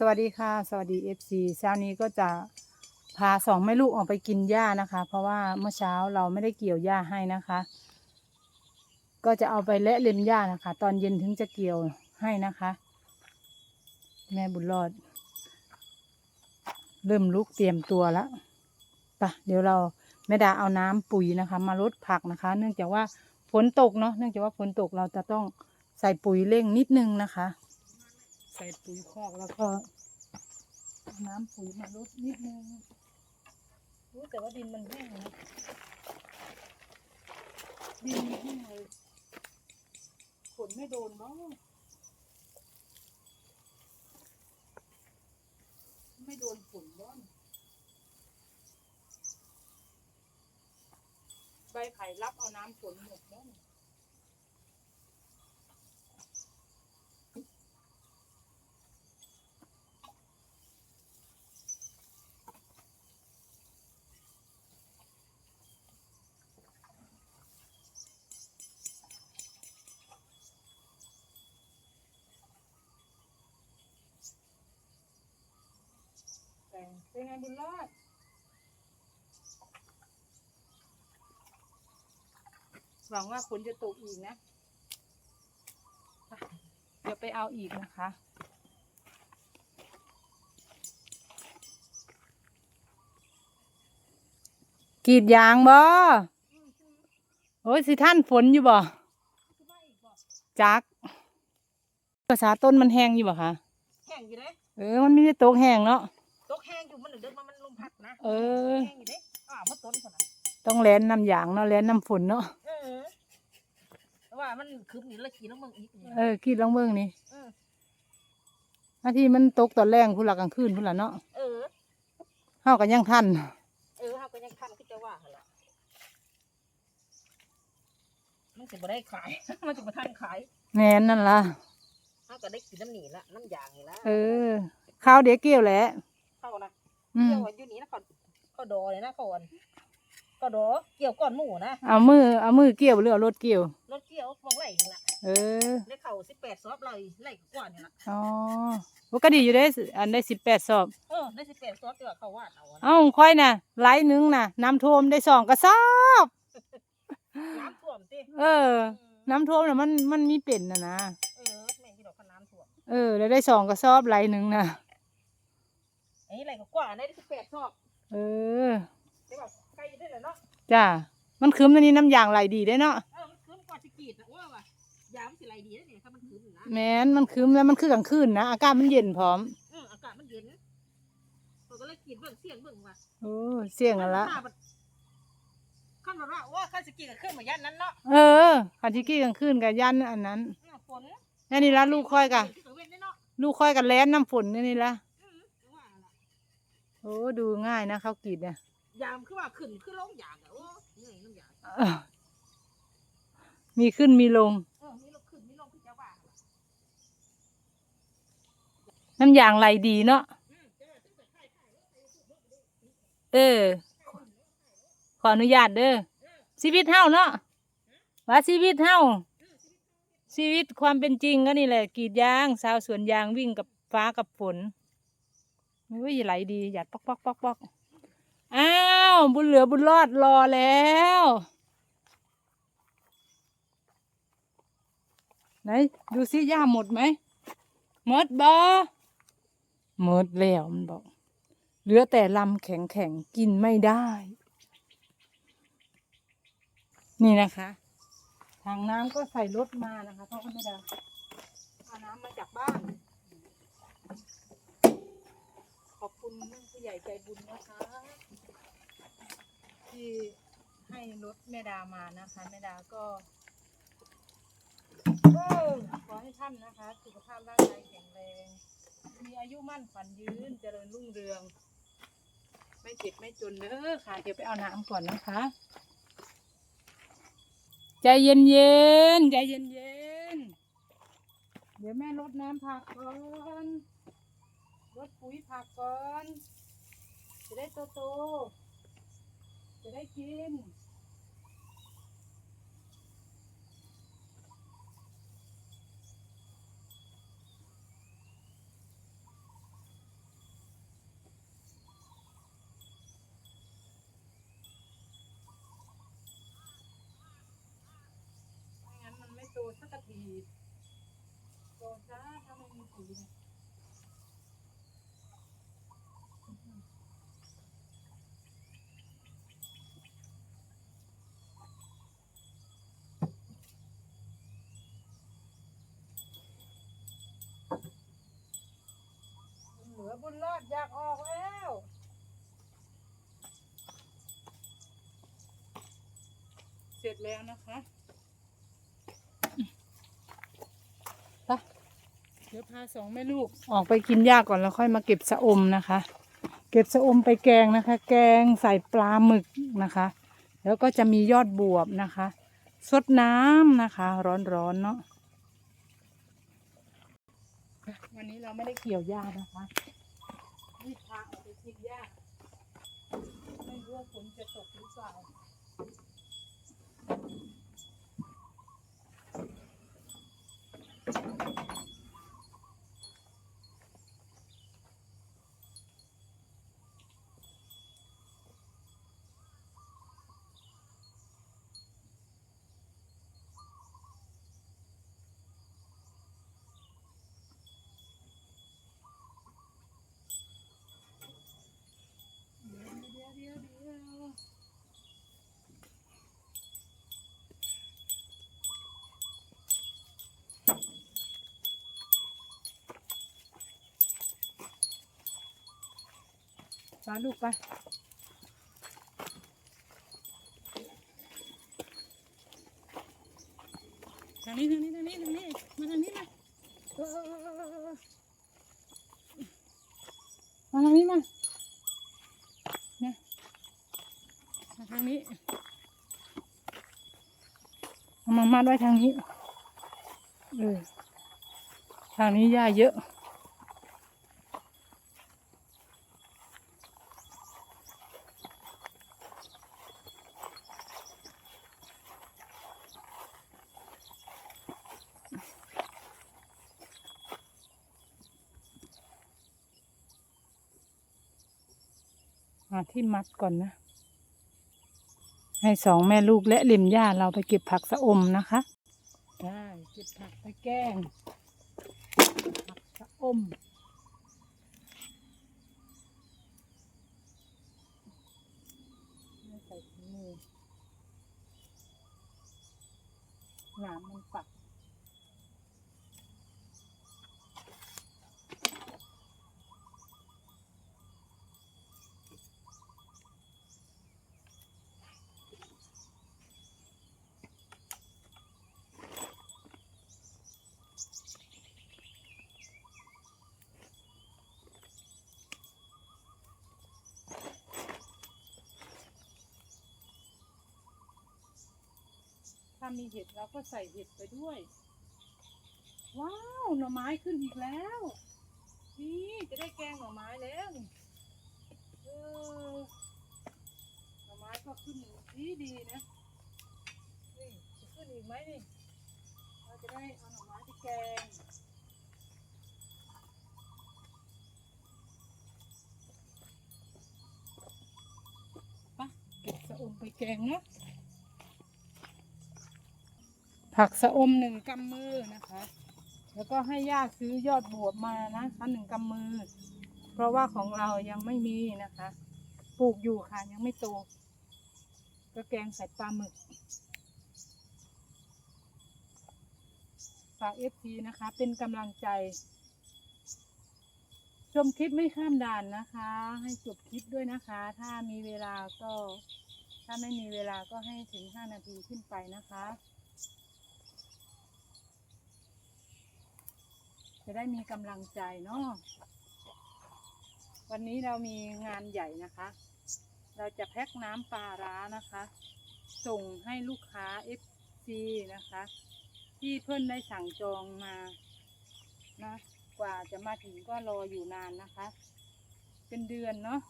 สวัสดีค่ะ สวัสดีเอฟซีเช้านี้ก็จะพาสองแม่ลูกออกไปกินหญ้านะคะ เพราะว่าเมื่อเช้าเราไม่ได้เกี่ยวหญ้าให้นะคะ ก็จะเอาไปเละเล็มหญ้านะคะ ตอนเย็นถึงจะเกี่ยวให้นะคะ แม่บุญรอด เริ่มลุกเตรียมตัวแล้วปะเดี๋ยวเราแม่ดาเอาน้ำปุ๋ยนะคะ มาลดผักนะคะ เนื่องจากว่าฝนตกเนาะเนื่องจากว่าฝนตกเราจะต้องใส่ปุ๋ยเร่งนิดนึงนะคะ ใส่ปุ๋ยคอกแล้วก็น้ำปุ๋ยมาลดนิดนึงรู้แต่ว่าดินมันแห้งนะดินแห้งเลยฝนไม่โดนบ้างไม่โดนฝนบ้างใบไผ่รับเอาน้ำฝนหมดบ้าง แต่เป็นไงบุญรอดหวังว่าฝนจะตกอีกนะไปเดี๋ยวไปเอาอีกนะคะ กรีดยางบ่โอ้ยสิท่านฝนอยู่บ่จักภาษาต้นมันแห้งอยู่บ่คะแห้งอยู่เด้เออ มันไม่ได้ตกแห้งเนาะตกแห้ง อยู่มันเดินมามันลมพัดนะเออ แห้งอยู่เด้อ้าวมันต้นคนน่ะต้องแล่นน้ำยางเนาะแล่นน้ำฝนเนาะเออแต่ว่ามันคืบอยู่แล้วขี่น้ำมึงอีกเนี่ยเออคิดลองเบิ่งนี่เออ อาที่มันตกตอนแรงพุ่นละกลางคืนพุ่นละเนาะเออ เฮากันยังทัน เออเขาก็ยังทันคือจะว่าหั่นล่ะมันจะบ่ได้ขาย มันจะบ่ทันขายแม่นนั่นล่ะเขาก็ได้กินน้ำหนีละน้ำยางนี่ละเออข้าวเดี๋ยวเกี่ยวแหละเข้านะ อืม เกี่ยวอยู่นี่นะเขาเขาดอเลยนะก่อนก็ดอเกี่ยวก้อนหมูนะเอามือเอามือเกี่ยวหรือเอารถเกี่ยว รถเกี่ยวมองไหลนี่ละเออ ได้เข่าสิบแปดซอบไหลไหลกว่านี่ละอ๋อว่าก็ดีอยู่ได้สิอันได้สิบแปดสอบ เออได้สิบแปดซอบเดี๋ยวเขาวาดเอาอะนะเอ้าค่อยน่ะไลน์หนึงน่ะ น้ำท่วมได้สองกระสอบ น้ำท่วมติเออ น้ำท่วมน่ะมันมันมีเป็นน่ะนะ เออแม่งที่ดอกขน้ำท่วมเออ แล้วได้สองกระสอบไลน์หนึงน่ะ อันนี้ไหลกว่าได้สิบแปดซอบเออได้แบบใกล้จะได้แล้วเนาะจ้ามันคืมตัวนี้น้ำยางไหลดีได้เนาะเออมันคืนกว่าจะกรีดนะว่าว่ะยามนสิไหลดีนะเนี่ยถ้ามันคืนอยู่นะแม้นมันคืมแล้วมันคือกลางคืนนะอากาศมันเย็นพร้อมเอออากาศมันเย็นเราก็เลยกรีดเบิ่งเสียงเบิ่งว่ะโอ้เสี่ยงกันละขั้นแบบว่าว่าขั้นสกรีดกับเครื่องเหมือนยันนั้นเนาะเออคันที่กี้กลางคืนกับยันอันนั้นเออฝนนี่นี่ละลูกค่อยกะที่เว้นได้เนาะลูกค่อยกันแล้นน้ำฝนนี่นี่ละอืมว่าล่ะโอ้ดูง่ายนะข้าวกรีดเนี่ยยามคือว่าขึ้นคือลงยางอะโอ้เหนื่อยน้ำยางเออมีขึ้นมีลง เออมีลงขึ้นมีลงคือจะว่าล่ะน้ำยางไหลดีเนาะอืมเจ้าตั้งแต่ไข่ไข่แล้วไข่สุดเบิ่งไปดิเออ ขออนุญาตเด้อชีวิตเฮาเนาะว่าชีวิตเฮาชีวิตความเป็นจริงก็นี่แหละกรีดยางสาวสวนยางวิ่งกับฟ้ากับฝน อุ้ยไหลดีหยัดปอกปอกปอกปอกอ้าวบุญเหลือบุญรอดรอแล้วไหนดูซิย่าหมดไหมหมดบ่หมดแล้วมันบอก เหลือแต่ลำแข็งแข็งกินไม่ได้ นี่นะคะทางน้ำก็ใส่รถมานะคะเพราะว่าไม่ได้เอาน้ำมาจากบ้าน ขอบคุณผู้ใหญ่ใจบุญนะคะ ที่ให้รถแม่ดามานะคะแม่ดาก็ขอให้ท่านนะคะ สุขภาพร่างกายแข็งแรง มีอายุมั่นขวัญยืนเจริญรุ่งเรือง ไม่เจ็บไม่จนเด้อค่ะ เดี๋ยวไปเอาน้ำก่อนนะคะ ใจเย็นเย็นใจเย็นเย็นเดี๋ยวแม่ลดน้ำผักก่อน รดปุ๋ยผักก่อน จะได้โตโต จะได้กิน ไม่งั้นมันไม่โตสักทีโตช้าถ้าไม่มีปุ๋ย บุญรอดอยากออกแล้ว เสร็จแล้วนะคะไปเดี๋ยวพาสองแม่ลูกออกไปกินหญ้าก่อนแล้วค่อยมาเก็บสะอมนะคะ เก็บสะอมไปแกงนะคะ แกงใส่ปลาหมึกนะคะ แล้วก็จะมียอดบวบนะคะสดน้ำนะคะ ร้อนๆเนาะวันนี้เราไม่ได้เกี่ยวหญ้านะคะ ที่ทาออกไปกินหญ้าไม่รู้ว่าฝนจะตกหรือเปล่า เดี๋ยวเดี๋ยวเดี๋ยวเดี๋ยว พาลูกไปทางนี้ทางนี้ทางนี้ทางนี้มาทางนี้มามาทางนี้มาเนะมาทางนี้เอามามัดไว้ทางนี้เออทางนี้หญ้าเยอะาที่มัดก่อนนะ ให้สองแม่ลูกและเล็มหญ้าเราไปเก็บผักสะอมนะคะได้เก็บผักไปแกงผักสะอมใส่ถุงมือหนามามีเห็ดเราก็ใส่เห็ดไปด้วย ว้าวหน่อไม้ขึ้นอีกแล้ว นี่จะได้แกงหน่อไม้แล้วนี่เออหน่อไม้ก็ขึ้นดีดีนะนี่จะขึ้นอีกไหมนี่เราจะได้เอาหน่อไม้ไปแกงปะเก็บสะอมไปแกงเนาะ ผักสะอมหนึ่งกำมือนะคะ แล้วก็ให้ย่าซื้อยอดบวบมานะคะหนึ่งกำมือ เพราะว่าของเรายังไม่มีนะคะ ปลูกอยู่ค่ะยังไม่โตก็แกงใส่ปลาหมึกฝากเอฟซีนะคะ เป็นกำลังใจ ชมคลิปไม่ข้ามด่านนะคะ ให้จบคลิปด้วยนะคะ ถ้ามีเวลาก็ ถ้าไม่มีเวลาก็ให้ถึงห้านาทีขึ้นไปนะคะ จะได้มีกำลังใจเนาะวันนี้เรามีงานใหญ่นะคะ เราจะแพ็คน้ำปลาร้านะคะ ส่งให้ลูกค้า FC นะคะ ที่เพื่อนได้สั่งจองมานะกว่าจะมาถึงก็รออยู่นานนะคะ เป็นเดือนเนาะ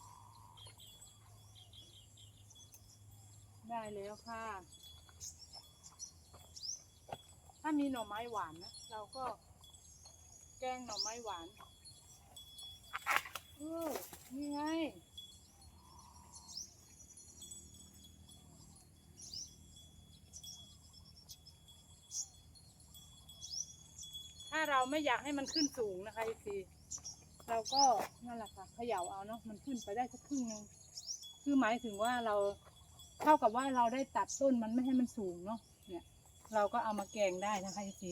ได้แล้วค่ะ ถ้ามีหน่อไม้หวานนะ เราก็ แกงหน่อไม้หวานเออนี่ไง ถ้าเราไม่อยากให้มันขึ้นสูงนะคะทีเราก็นั่นแหละค่ะเขย่าเอาเนาะมันขึ้นไปได้สักครึ่งหนึ่งคือหมายถึงว่าเราเท่ากับว่าเราได้ตัดต้นมันไม่ให้มันสูงเนาะเนี่ย เราก็เอามาแกงได้นะคะที